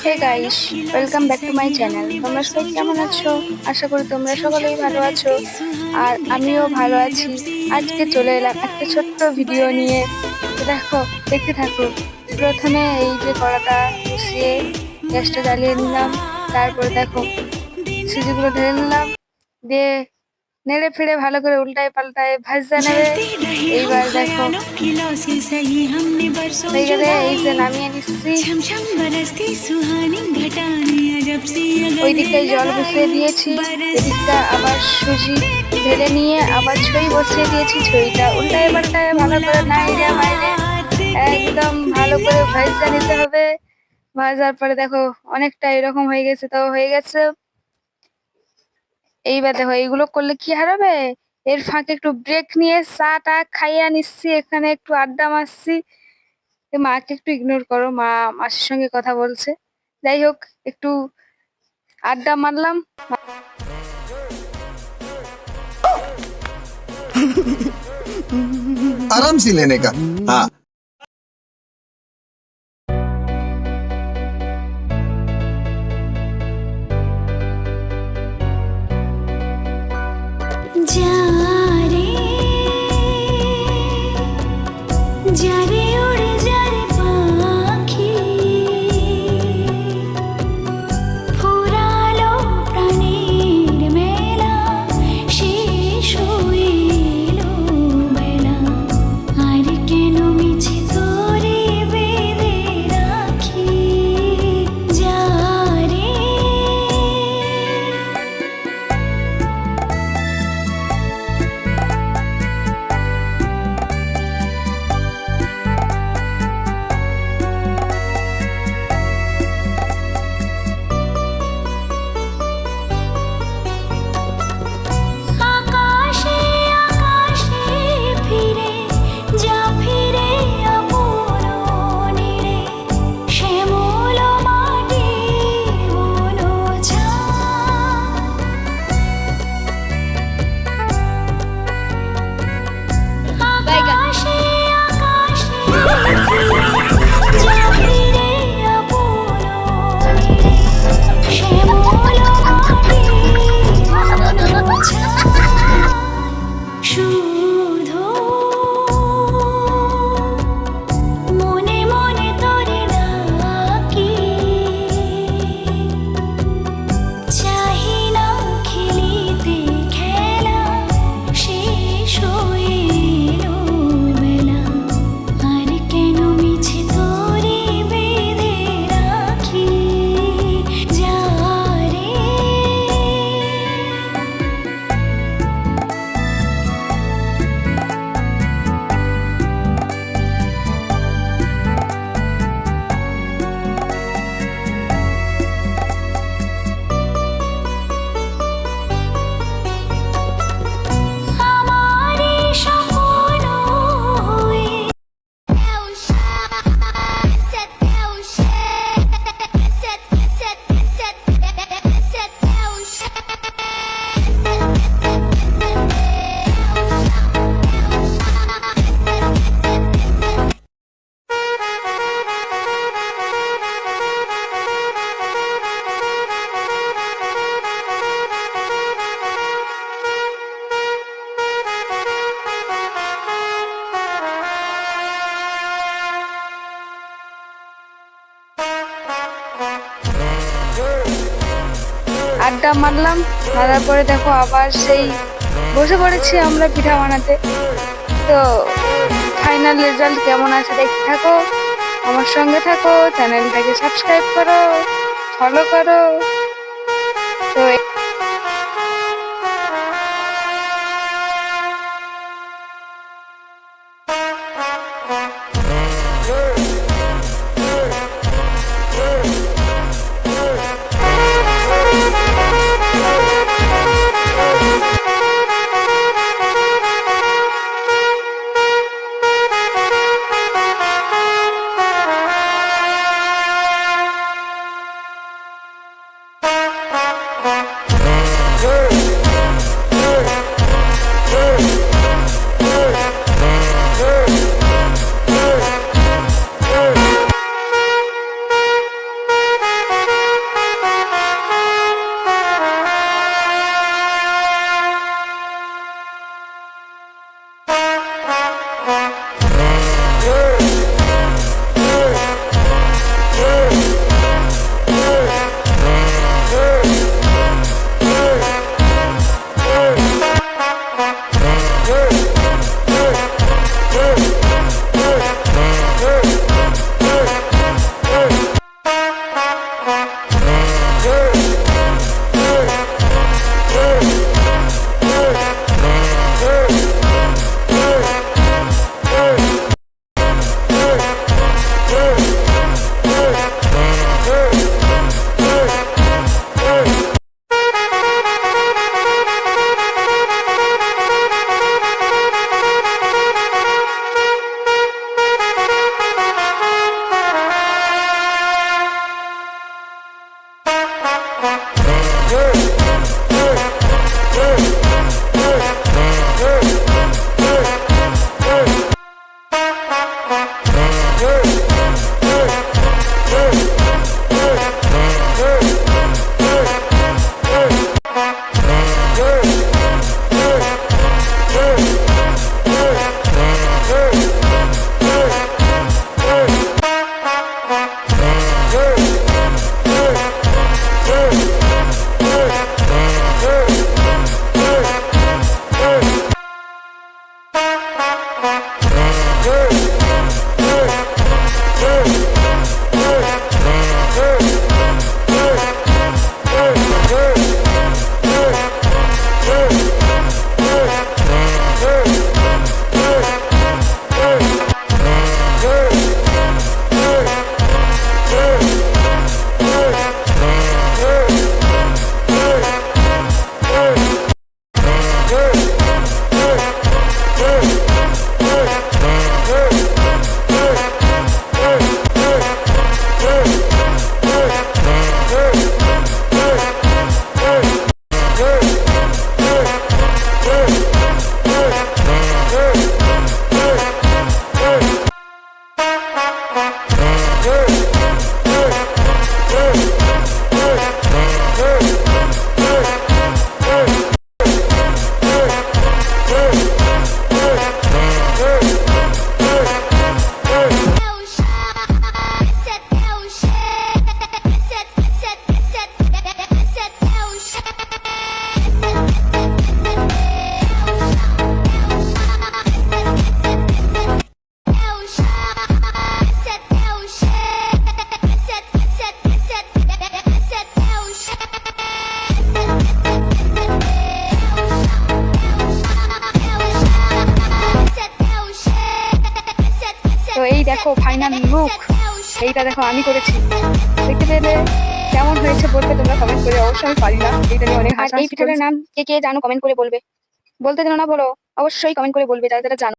Hey guys welcome back to my channel তোমরা সবাই কেমন আছো? আশা করি তোমরা সকলেই ভালো আছো। আর আমিও ভালো আছি। আজকে চলে এলাম একটা ছোট্ট ভিডিও নিয়ে। দেখো দেখতে থাকো। প্রথমে এই যে কড়াটা বসিয়ে গ্যাসটা জ্বালিয়ে নিলাম। তারপরে দেখো সুজিগুলো ঢেলে নিলাম। দিয়ে নেড়ে ফেড়ে ভালো করে উল্টায় পাল্টায় ভাজা নেবে এইবার দেখো। এই যে নামিয়ে নিচ্ছি। ওই দিকটায় জল বসিয়ে দিয়েছি। এদিকটা আবার সুজি ঢেলে নিয়ে আবার ছই বসিয়ে দিয়েছি। ছইটা উল্টায় পাল্টায় ভালো করে নাইরে মাইরে একদম ভালো করে ভাজা নিতে হবে। ভাজার পরে দেখো অনেকটা এরকম হয়ে গেছে তো হয়ে গেছে। এইবার দেখো এইগুলো করলে কি আর হবে? এর ফাঁকে একটু ব্রেক নিয়ে চা টা খাইয়া নিচ্ছি, এখানে একটু আড্ডা মারছি। মাকে একটু ইগনোর করো, মা মাসির সঙ্গে কথা বলছে। যাই হোক, একটু আড্ডা মারলাম। আরাম ছিলেন লেনে হ্যাঁ। আড্ডা মারলাম, মারার পরে দেখো আবার সেই বসে পড়েছি আমরা পিঠা বানাতে। তো ফাইনাল রেজাল্ট কেমন আছে দেখতে থাকো, আমার সঙ্গে থাকো চ্যানেলটাকে সাবস্ক্রাইব করো ফলো করো। Yeah. দেখো ফাইনাল লুক এইটা দেখো আমি করেছি। দেখতে পেলে কেমন হয়েছে বলবে তোমরা কমেন্ট করে অবশ্যই আমি পারি না। এইটা নিয়ে অনেক আর এই পিঠাটার নাম কে কে জানো কমেন্ট করে বলবে। বলতে জানো না বলো অবশ্যই কমেন্ট করে বলবে যারা যারা জানো।